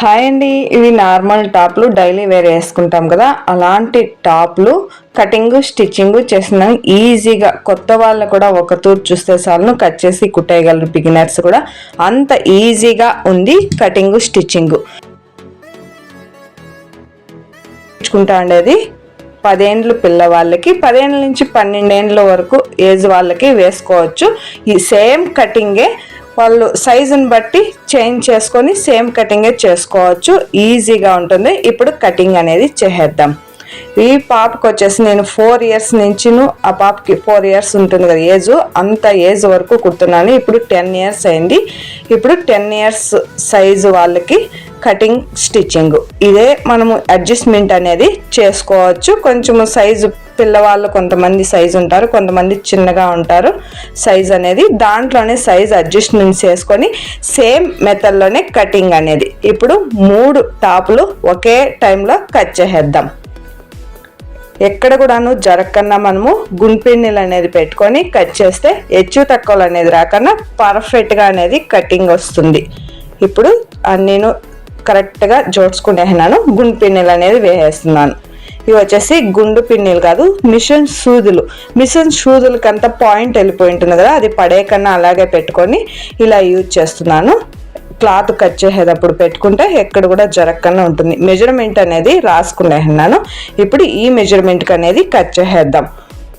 Hi అండి. ఇవి normal టాప్లు daily wear వేసుకుంటాం కదా. అలాంటి టాప్లు కటింగ్ స్టిచ్చింగ్ చేసిన. ఈజీగా కొత్త వాళ్ళు కూడా ఒక తూర్ చూస్తే చాలను. కట్ చేసి కుట్టేయగలరు బిగినర్స్ కూడా. అంత ఈజీగా ఉంది కటింగ్ స్టిచ్చింగ్. నేర్చుకుంటా ఉండేది పదేండ్లు పిల్లవాళ్ళకి పదేండ్ల నుంచి పన్నెండేండ్ల వరకు ఏజ్ వాళ్ళకి వేసుకోవచ్చు. ఈ సేమ్ కటింగే వాళ్ళు సైజుని బట్టి చేంజ్ చేసుకొని సేమ్ కటింగే చేసుకోవచ్చు. ఈజీగా ఉంటుంది. ఇప్పుడు కటింగ్ అనేది చేసేద్దాం. ఈ పాపకు వచ్చేసి నేను ఫోర్ ఇయర్స్ నుంచి ఆ పాపకి ఫోర్ ఇయర్స్ ఉంటుంది కదా ఏజ్ అంత ఏజ్ వరకు కుడుతున్నాను. ఇప్పుడు టెన్ ఇయర్స్ అయింది. ఇప్పుడు టెన్ ఇయర్స్ సైజు వాళ్ళకి కటింగ్ స్టిచ్చింగ్ ఇదే మనము అడ్జస్ట్మెంట్ అనేది చేసుకోవచ్చు. కొంచెము సైజు పిల్లవాళ్ళు కొంతమంది సైజ్ ఉంటారు కొంతమంది చిన్నగా ఉంటారు. సైజ్ అనేది దాంట్లోనే సైజ్ అడ్జస్ట్మెంట్ చేసుకొని సేమ్ మెథడ్లోనే కటింగ్ అనేది. ఇప్పుడు మూడు టాపులు ఒకే టైంలో కట్ చేసేద్దాం. ఎక్కడ కూడాను జరగకన్నా మనము గుంపిన్నీలు అనేది పెట్టుకొని కట్ చేస్తే హెచ్చు తక్కువలు అనేది రాకన్నా పర్ఫెక్ట్గా అనేది కటింగ్ వస్తుంది. ఇప్పుడు నేను కరెక్ట్గా జోడ్చుకునేసినాను గుండు అనేది వేసేస్తున్నాను. ఇవి వచ్చేసి గుండు పిన్నీలు కాదు మిషన్ సూదులు. మిషన్ సూదులకి అంత పాయింట్ వెళ్ళిపోయి ఉంటుంది కదా అది పడే కన్నా అలాగే పెట్టుకొని ఇలా యూజ్ చేస్తున్నాను. క్లాత్ కట్ చేసేటప్పుడు పెట్టుకుంటే ఎక్కడ కూడా జరగకుండా ఉంటుంది. మెజర్మెంట్ అనేది రాసుకునేస్తున్నాను ఇప్పుడు ఈ మెజర్మెంట్కి అనేది కట్ చేసేద్దాం.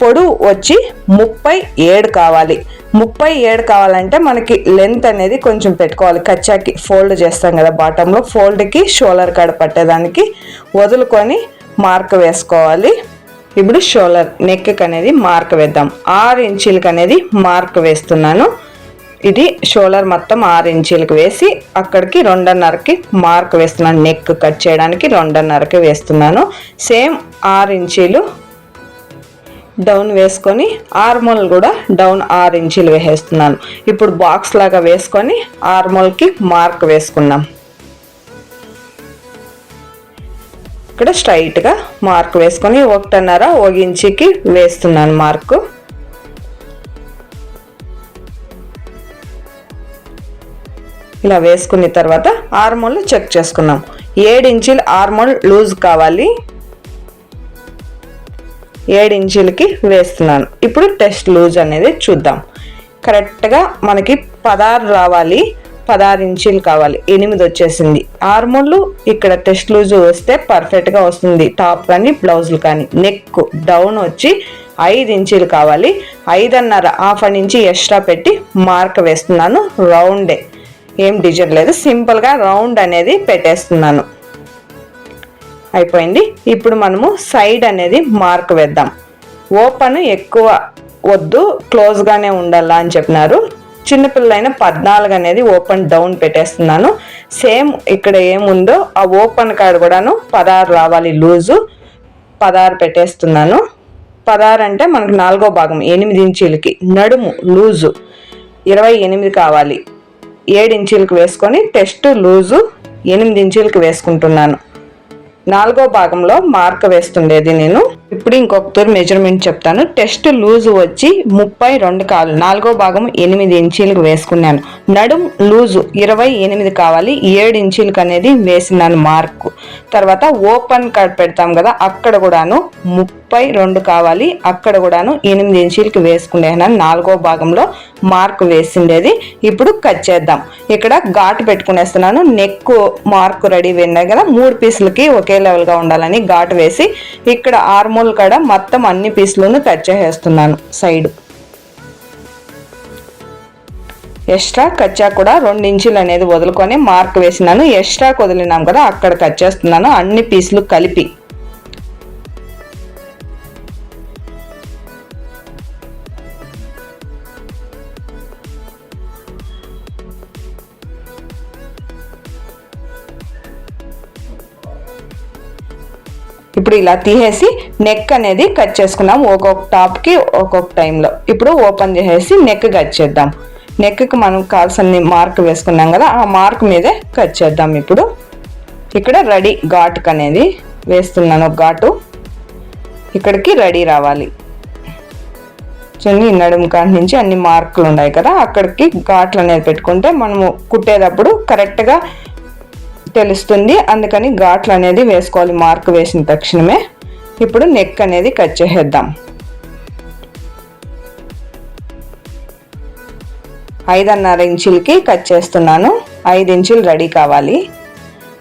పొడవు వచ్చి ముప్పై ఏడు కావాలి. ముప్పై ఏడు కావాలంటే మనకి లెంత్ అనేది కొంచెం పెట్టుకోవాలి. కచ్చాకి ఫోల్డ్ చేస్తాం కదా బాటంలో ఫోల్డ్కి షోలర్ కాడ పట్టేదానికి వదులుకొని మార్క్ వేసుకోవాలి. ఇప్పుడు షోలర్ నెక్కి అనేది మార్క్ వేద్దాం. ఆరు ఇంచీలకు అనేది మార్క్ వేస్తున్నాను. ఇది షోల్డర్ మొత్తం ఆరు ఇంచీలకు వేసి అక్కడికి రెండున్నరకి మార్క్ వేస్తున్నాను. నెక్ కట్ చేయడానికి రెండున్నరకి వేస్తున్నాను. సేమ్ ఆరు ఇంచీలు డౌన్ వేసుకొని ఆర్మోల్ కూడా డౌన్ ఆరు ఇంచీలు వేసేస్తున్నాను. ఇప్పుడు బాక్స్ లాగా వేసుకొని ఆర్మోల్కి మార్క్ వేసుకున్నాం ఇక్కడ స్ట్రైట్గా మార్క్ వేసుకొని ఒకటిన్నర ఒక ఇంచుకి వేస్తున్నాను మార్కు. ఇలా వేసుకున్న తర్వాత ఆర్మోల్ చెక్ చేసుకున్నాం. ఏడు ఇంచులు ఆర్మోల్ లూజ్ కావాలి. ఏడు ఇంచులకి వేస్తున్నాను. ఇప్పుడు టెస్ట్ లూజ్ అనేది చూద్దాం. కరెక్ట్గా మనకి పదార్ రావాలి. పదహారు ఇంచీలు కావాలి. ఎనిమిది వచ్చేసింది. ఆర్మోళ్ళు ఇక్కడ టెస్ట్ లూజ్ వస్తే పర్ఫెక్ట్గా వస్తుంది. టాప్ కానీ బ్లౌజులు కానీ. నెక్ డౌన్ వచ్చి ఐదు ఇంచీలు కావాలి. ఐదున్నర హాఫ్ అన్ ఇంచి ఎక్స్ట్రా పెట్టి మార్క్ వేస్తున్నాను. రౌండే ఏం. డిజైన్ లేదు. సింపుల్గా రౌండ్ అనేది పెట్టేస్తున్నాను. అయిపోయింది. ఇప్పుడు మనము సైడ్ అనేది మార్క్ వేద్దాం. ఓపెన్ ఎక్కువ వద్దు క్లోజ్గానే ఉండాలా అని చెప్పినారు. చిన్నపిల్లలైన పద్నాలుగు అనేది ఓపెన్ డౌన్ పెట్టేస్తున్నాను. సేమ్ ఇక్కడ ఏముందో ఆ ఓపెన్ కార్డ్ కూడాను పదహారు రావాలి లూజు పదహారు పెట్టేస్తున్నాను. పదహారు అంటే మనకు నాలుగో భాగం ఎనిమిది ఇంచీలకి నడుము లూజు ఇరవై ఎనిమిది కావాలి. ఏడు ఇంచీలకు వేసుకొని టెస్ట్ లూజు ఎనిమిది ఇంచీలకు వేసుకుంటున్నాను. నాలుగో భాగంలో మార్క్ వేస్తుండేది నేను. ఇప్పుడు ఇంకొక మెజర్మెంట్ చెప్తాను. టెస్ట్ లూజ్ వచ్చి ముప్పై రెండు కాలు నాలుగో భాగం ఎనిమిది ఇంచీలకు వేసుకున్నాను. నడుం లూజు ఇరవై ఎనిమిది కావాలి ఏడు ఇంచీలకు అనేది వేసినాను మార్కు తర్వాత ఓపెన్ కట్ పెడతాం కదా అక్కడ కూడాను ముప్పై రెండు కావాలి అక్కడ కూడాను ఎనిమిది ఇంచీలకి వేసుకునేనాను. నాలుగో భాగంలో మార్క్ వేసిండేది. ఇప్పుడు కట్ చేద్దాం. ఇక్కడ ఘాటు పెట్టుకునేస్తున్నాను. నెక్ మార్క్ రెడీ విన్నాయి కదా మూడు పీసులకి ఒకే లెవెల్గా ఉండాలని ఘాటు వేసి ఇక్కడ ఆరు ఆర్మోల్ కాడ మొత్తం అన్ని పీసులను కట్ చేసేస్తున్నాను సైడ్. ఎక్స్ట్రా కచ్చా కూడా రెండు ఇంచులు అనేది వదులుకొని మార్క్ వేసినాను. ఎక్స్ట్రా వదిలినాం కదా అక్కడ కట్ చేస్తున్నాను. అన్ని పీసులు కలిపి. ఇప్పుడు ఇలా తీసేసి నెక్ అనేది కట్ చేసుకున్నాం ఒక్కొక్క టాప్కి ఒక్కొక్క టైంలో ఇప్పుడు ఓపెన్ చేసేసి నెక్ కట్ చేద్దాం. నెక్కి మనం కావాల్సిన మార్క్ వేసుకున్నాం కదా ఆ మార్క్ మీదే కట్ చేద్దాం ఇప్పుడు. ఇక్కడ రెడీ ఘాటుకు అనేది వేస్తున్నాను ఒక ఘాటు. ఇక్కడికి రెడీ రావాలి. చూడండి నడుము కాటి నుంచి అన్ని మార్కులు ఉన్నాయి కదా అక్కడికి ఘాట్లు అనేది పెట్టుకుంటే మనము కుట్టేటప్పుడు కరెక్ట్గా తెలుస్తుంది. అందుకని ఘాట్లు అనేది వేసుకోవాలి. మార్క్ వేసిన తక్షణమే. ఇప్పుడు నెక్ అనేది కట్ చేసేద్దాం. ఐదున్నర ఇంచులకి కట్ చేస్తున్నాను. ఐదు ఇంచులు రెడీ కావాలి.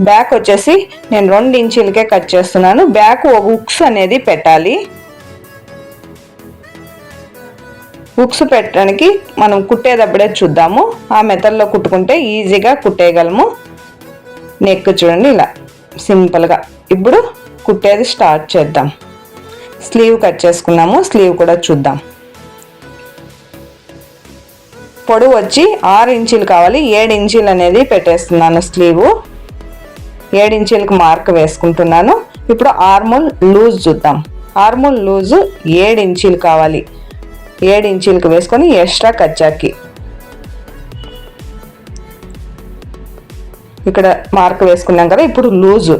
బ్యాక్ వచ్చేసి నేను రెండు ఇంచులకే కట్ చేస్తున్నాను. బ్యాక్ ఒక ఉక్స్ అనేది పెట్టాలి. ఉక్స్ పెట్టడానికి మనం కుట్టేటప్పుడే చూద్దాము. ఆ మెథడ్లో కుట్టుకుంటే ఈజీగా కుట్టేయగలము. నెక్ చూడండి ఇలా సింపుల్గా. ఇప్పుడు కుట్టేది స్టార్ట్ చేద్దాం. స్లీవ్ కట్ చేసుకున్నాము స్లీవ్ కూడా చూద్దాం. పొడవు వచ్చి ఆరు ఇంచీలు కావాలి ఏడు ఇంచీలు అనేది పెట్టేస్తున్నాను స్లీవ్. ఏడు ఇంచీలకు మార్క్ వేసుకుంటున్నాను. ఇప్పుడు ఆర్మోల్ లూజ్ చూద్దాం. ఆర్మోల్ లూజు ఏడు ఇంచీలు కావాలి. ఏడు ఇంచీలకు వేసుకొని ఎక్స్ట్రా కచ్చాకి ఇక్కడ మార్క్ వేసుకున్నాం కదా ఇప్పుడు లూజు.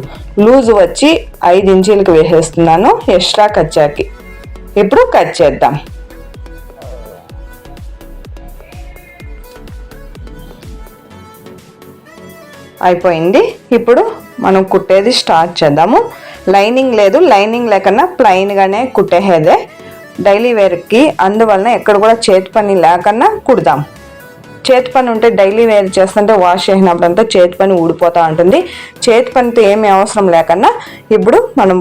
లూజు వచ్చి ఐదు ఇంచీలకు వేసేస్తున్నాను ఎక్స్ట్రా కచ్చాకి ఇప్పుడు కట్ చేద్దాం. అయిపోయింది. ఇప్పుడు మనం కుట్టేది స్టార్ట్ చేద్దాము. లైనింగ్ లేదు లైనింగ్ లేకన్నా ప్లెయిన్గానే కుట్టేదే. డైలీ వేర్కి అందువలన ఎక్కడ కూడా చేతి పని లేకన్నా కుడదాం. చేతి పని ఉంటే డైలీ వేర్ చేస్తుంటే వాష్ చేసినప్పుడంతా చేతి పని ఊడిపోతూ ఉంటుంది. చేతి పనితో ఏమీ అవసరం లేకన్నా ఇప్పుడు మనం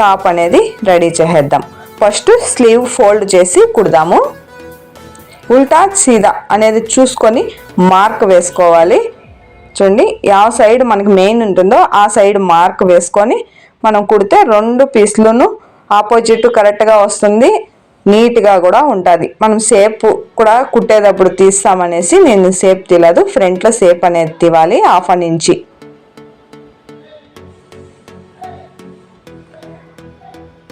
టాప్ అనేది రెడీ చేసేద్దాం. ఫస్ట్ స్లీవ్ ఫోల్డ్ చేసి కుడదాము. ఉల్టా సీదా అనేది చూసుకొని మార్క్ వేసుకోవాలి. చూడండి ಯಾವ సైడ్ మనకి మెయిన్ ఉంటుందో ఆ సైడ్ మార్క్ వేసుకొని మనం కుడితే రెండు పీస్లను ఆపోజిట్ కరెక్ట్గా వస్తుంది. నీట్గా కూడా ఉంటుంది. మనం సేప్ కూడా కుట్టేటప్పుడు తీస్తామనేసి నేను సేప్ తీయలేదు. ఫ్రంట్లో సేప్ అనేది తీవాలి హాఫ్ అన్ ఇంచి.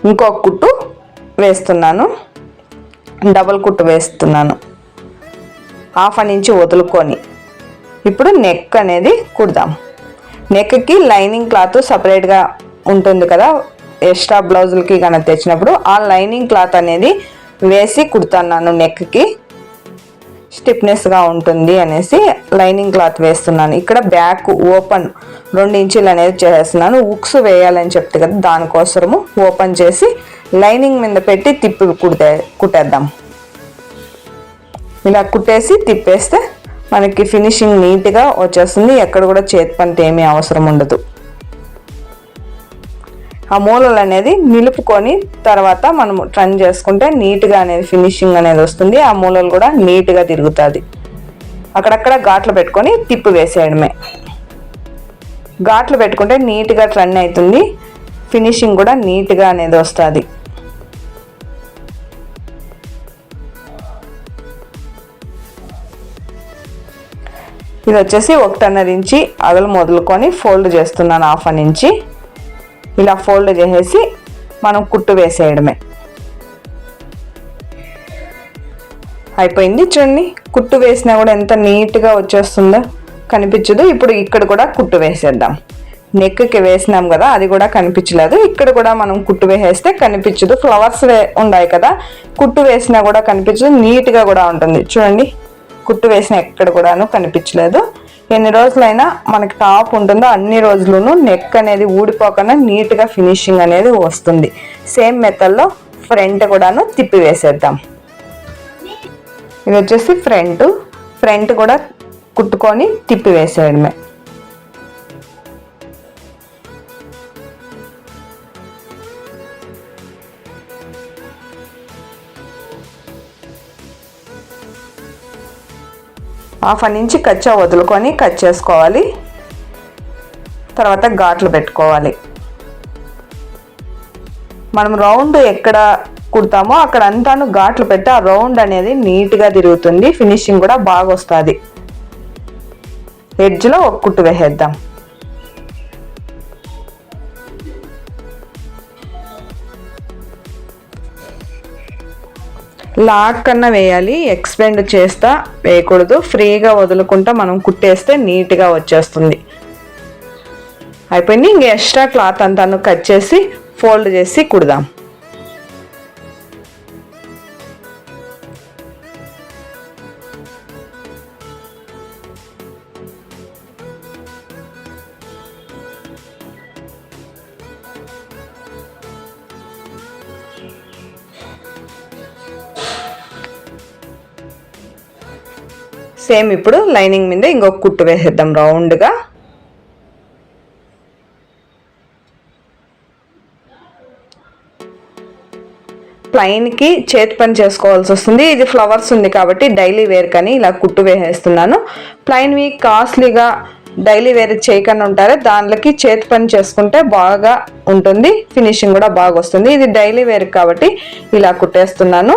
ఇంకొక కుట్టు వేస్తున్నాను. డబల్ కుట్టు వేస్తున్నాను. హాఫ్ అన్ ఇంచి వదులుకొని. ఇప్పుడు నెక్ అనేది కుడదాం. నెక్కి లైనింగ్ క్లాత్ సపరేట్గా ఉంటుంది కదా ఎక్స్ట్రా బ్లౌజులకి కానీ తెచ్చినప్పుడు ఆ లైనింగ్ క్లాత్ అనేది వేసి కుడుతున్నాను నెక్కి స్టిఫ్నెస్గా ఉంటుంది అనేసి లైనింగ్ క్లాత్ వేస్తున్నాను. ఇక్కడ బ్యాక్ ఓపెన్ రెండు ఇంచులు అనేది చేస్తున్నాను. ఉక్స్ వేయాలని చెప్తే కదా దానికోసము ఓపెన్ చేసి లైనింగ్ మీద పెట్టి తిప్పి కుడితే కుట్టేద్దాం. ఇలా కుట్టేసి తిప్పేస్తే మనకి ఫినిషింగ్ నీట్గా వచ్చేస్తుంది. ఎక్కడ కూడా చేతి పనితో ఏమీ అవసరం ఉండదు. ఆ మూలలు అనేది నిలుపుకొని తర్వాత మనం ట్రన్ చేసుకుంటే నీట్గా అనేది ఫినిషింగ్ అనేది వస్తుంది. ఆ మూలలు కూడా నీట్గా తిరుగుతుంది. అక్కడక్కడ ఘాట్లు పెట్టుకొని తిప్పి వేసేయడమే. ఘాట్లు పెట్టుకుంటే నీట్గా ట్రన్ అవుతుంది. ఫినిషింగ్ కూడా నీట్గా అనేది వస్తుంది. ఇది వచ్చేసి ఒకటిన్నర ఇంచి అగలు మొదలుకొని ఫోల్డ్ చేస్తున్నాను హాఫ్ అన్ ఇంచి ఇలా ఫోల్డ్ చేసేసి మనం కుట్టు వేసేయడమే. అయిపోయింది చూడండి. కుట్టు వేసినా కూడా ఎంత నీట్గా వచ్చేస్తుందో కనిపించదు. ఇప్పుడు ఇక్కడ కూడా కుట్టు వేసేద్దాం. నెక్కి వేసినాం కదా అది కూడా కనిపించలేదు. ఇక్కడ కూడా మనం కుట్టు వేసేస్తే కనిపించదు. ఫ్లవర్స్ ఉన్నాయి కదా కుట్టు వేసినా కూడా కనిపించదు. నీట్గా కూడా ఉంటుంది. చూడండి. కుట్టు వేసిన ఎక్కడ కూడాను కనిపించలేదు. ఎన్ని రోజులైనా మనకి టాప్ ఉంటుందో అన్ని రోజులను నెక్ అనేది ఊడిపోకుండా నీట్గా ఫినిషింగ్ అనేది వస్తుంది. సేమ్ మెథడ్లో ఫ్రంట్ కూడాను తిప్పి వేసేద్దాం ఇది వచ్చేసి ఫ్రంట్. ఫ్రంట్ కూడా కుట్టుకొని తిప్పి వేసేయడమే హాఫ్ అన్ నుంచి కచ్చా వదులుకొని కట్ చేసుకోవాలి. తర్వాత ఘాట్లు పెట్టుకోవాలి. మనం రౌండ్ ఎక్కడ కుడతామో అక్కడ అంతాను ఘాట్లు పెట్టి ఆ రౌండ్ అనేది నీట్గా తిరుగుతుంది. ఫినిషింగ్ కూడా బాగా వస్తుంది. ఎడ్జ్లో ఒక కుట్టు వేసేద్దాం. లాక్ కన్నా వేయాలి ఎక్స్పెండ్ చేస్తా వేయకూడదు. ఫ్రీగా వదులుకుంటా మనం కుట్టేస్తే నీట్గా వచ్చేస్తుంది. అయిపోయింది. ఇంక ఎక్స్ట్రా క్లాత్ అంతాను కట్ చేసి ఫోల్డ్ చేసి కుడదాం. సేమ్ ఇప్పుడు లైనింగ్ మీద ఇంకొక కుట్టు వేసేద్దాం రౌండ్గా. ప్లైన్కి చేతి పని చేసుకోవాల్సి వస్తుంది. ఇది ఫ్లవర్స్ ఉంది కాబట్టి డైలీ వేర్ కానీ ఇలా కుట్టు వేసేస్తున్నాను. ప్లైన్వి కాస్ట్లీగా డైలీ వేర్ చేయకుండా ఉంటారే. దానిలోకి చేతి పని చేసుకుంటే బాగా ఉంటుంది. ఫినిషింగ్ కూడా బాగా వస్తుంది. ఇది డైలీ వేర్ కాబట్టి ఇలా కుట్టేస్తున్నాను.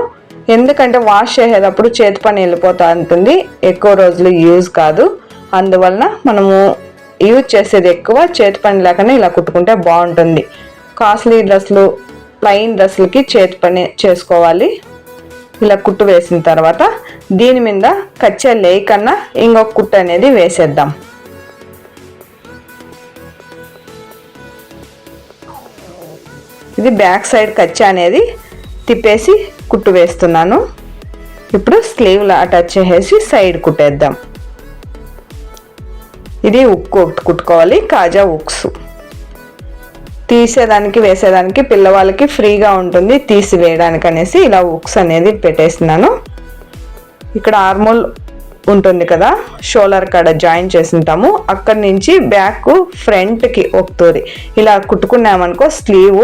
ఎందుకంటే వాష్ చేసేటప్పుడు చేతి పని వెళ్ళిపోతూ ఉంటుంది ఎక్కువ రోజులు యూజ్ కాదు. అందువలన మనము యూజ్ చేసేది ఎక్కువ చేతి పని లేకనే ఇలా కుట్టుకుంటే బాగుంటుంది. కాస్ట్లీ డ్రెస్సులు ప్లెయిన్ డ్రెస్సులకి చేతి పని చేసుకోవాలి. ఇలా కుట్టు వేసిన తర్వాత దీని మీద కచ్చే లేకన్నా ఇంకొక కుట్టు అనేది వేసేద్దాం. ఇది బ్యాక్ సైడ్ కచ్చా అనేది తిప్పేసి కుట్టు వేస్తున్నాను. ఇప్పుడు స్లీవ్లో అటాచ్ చేసేసి సైడ్ కుట్టేద్దాం. ఇది ఉక్కు కుట్టుకోవాలి కాజా ఉక్స్. తీసేదానికి వేసేదానికి పిల్లవాళ్ళకి ఫ్రీగా ఉంటుంది తీసివేయడానికి అనేసి ఇలా ఉక్స్ అనేది పెట్టేస్తున్నాను. ఇక్కడ ఆర్మోల్ ఉంటుంది కదా షోలర్ కాడ జాయిన్ చేసింటాము అక్కడి నుంచి బ్యాక్ ఫ్రంట్కి ఒకతోరి ఇలా కుట్టుకున్నామనుకో స్లీవ్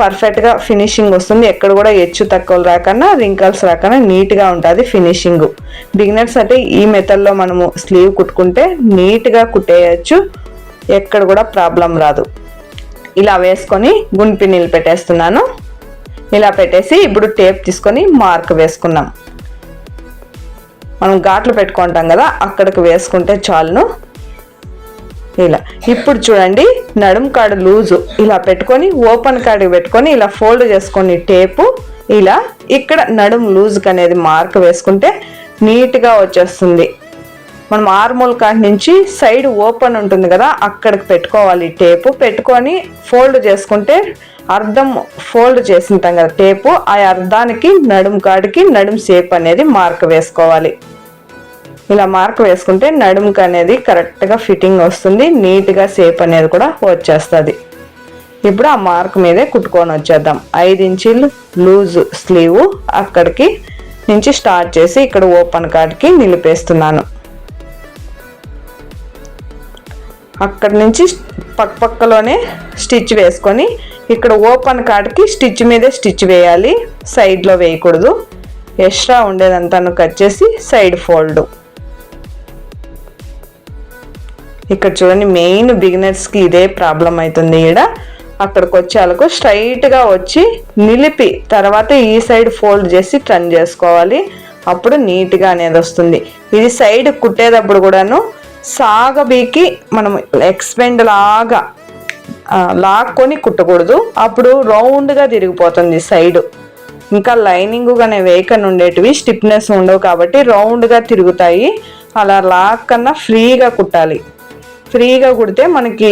పర్ఫెక్ట్గా ఫినిషింగ్ వస్తుంది. ఎక్కడ కూడా హెచ్చు తక్కువలు రాకన్నా రింకల్స్ రాకుండా నీట్గా ఉంటుంది ఫినిషింగ్ బిగినర్స్ అంటే ఈ మెథడ్లో మనము స్లీవ్ కుట్టుకుంటే నీట్గా కుట్టేయచ్చు. ఎక్కడ కూడా ప్రాబ్లం రాదు. ఇలా వేసుకొని గుంపి నీళ్ళు పెట్టేస్తున్నాను. ఇలా పెట్టేసి ఇప్పుడు టేప్ తీసుకొని మార్క్ వేసుకున్నాం. మనం ఘాట్లు పెట్టుకుంటాం కదా అక్కడికి వేసుకుంటే చాలును. ఇలా. ఇప్పుడు చూడండి నడుం కాడు లూజు. ఇలా పెట్టుకొని ఓపెన్ కాడికి పెట్టుకొని ఇలా ఫోల్డ్ చేసుకొని టేపు. ఇలా ఇక్కడ నడుం లూజ్కి అనేది మార్క్ వేసుకుంటే నీట్గా వచ్చేస్తుంది. మనం ఆర్మోల్ కాడ నుంచి సైడ్ ఓపెన్ ఉంటుంది కదా అక్కడికి పెట్టుకోవాలి టేపు. పెట్టుకొని ఫోల్డ్ చేసుకుంటే అర్థం ఫోల్డ్ చేసింటాం కదా టేపు. ఆ అర్థానికి నడుం కాడికి నడుం షేప్ అనేది మార్క్ వేసుకోవాలి. ఇలా మార్క్ వేసుకుంటే నడుముకి అనేది కరెక్ట్గా ఫిట్టింగ్ వస్తుంది నీట్గా షేప్ అనేది కూడా వచ్చేస్తుంది. ఇప్పుడు ఆ మార్క్ మీదే కుట్టుకొని వచ్చేద్దాం. ఐదు ఇంచీలు లూజ్ స్లీవ్ అక్కడికి నుంచి స్టార్ట్ చేసి ఇక్కడ ఓపెన్ కార్డ్కి నిలిపేస్తున్నాను. అక్కడి నుంచి పక్క పక్కలోనే స్టిచ్ వేసుకొని ఇక్కడ ఓపెన్ కార్డ్కి స్టిచ్ మీదే స్టిచ్ వేయాలి. సైడ్లో వేయకూడదు. ఎక్స్ట్రా ఉండేదంతాను కట్ చేసి సైడ్ ఫోల్డ్. ఇక్కడ చూడండి మెయిన్ బిగినర్స్కి ఇదే ప్రాబ్లం అవుతుంది ఈడ. అక్కడికి వచ్చేలకు స్ట్రైట్గా వచ్చి నిలిపి తర్వాత ఈ సైడ్ ఫోల్డ్ చేసి టర్న్ చేసుకోవాలి. అప్పుడు నీట్గా అనేది వస్తుంది. ఇది సైడ్ కుట్టేటప్పుడు కూడాను సాగబీకి మనం ఎక్స్పెండ్ లాగా లాక్కొని కుట్టకూడదు. అప్పుడు రౌండ్గా తిరిగిపోతుంది సైడ్ ఇంకా లైనింగ్ కానీ వేకన్ ఉండేటివి స్టిఫ్నెస్ ఉండవు కాబట్టి రౌండ్గా తిరుగుతాయి. అలా లాక్ కన్నా ఫ్రీగా కుట్టాలి. ఫ్రీగా కుడితే మనకి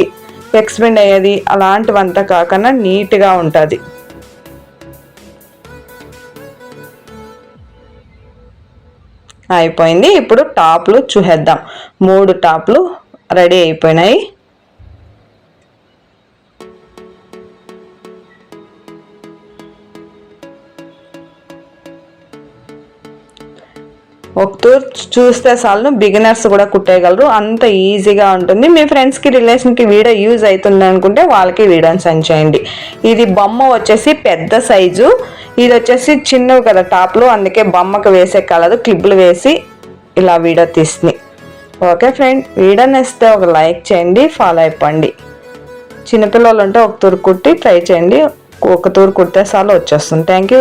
ఎక్స్పెండ్ అయ్యేది అలాంటివంతా కాకుండా నీట్గా ఉంటుంది. అయిపోయింది. ఇప్పుడు టాప్లు చూసేద్దాం. మూడు టాప్లు రెడీ అయిపోయినాయి. ఒకటూరు చూస్తే చాలు బిగినర్స్ కూడా కుట్టేయగలరు. అంత ఈజీగా ఉంటుంది. మీ ఫ్రెండ్స్కి రిలేషన్కి వీడియో యూజ్ అవుతుంది అనుకుంటే వాళ్ళకి వీడియోని సెండ్ చేయండి. ఇది బొమ్మ వచ్చేసి పెద్ద సైజు ఇది వచ్చేసి చిన్నవి కదా టాప్లు అందుకే బొమ్మకు వేసే కలదు క్లిప్లు వేసి ఇలా వీడియో తీస్తుంది. ఓకే ఫ్రెండ్ వీడియో నేస్తే ఒక లైక్ చేయండి ఫాలో అయిపోండి. చిన్నపిల్లలు ఉంటే ఒక తూరు కుట్టి ట్రై చేయండి. ఒక తూరు కుడితే చాలు వచ్చేస్తుంది. Thank you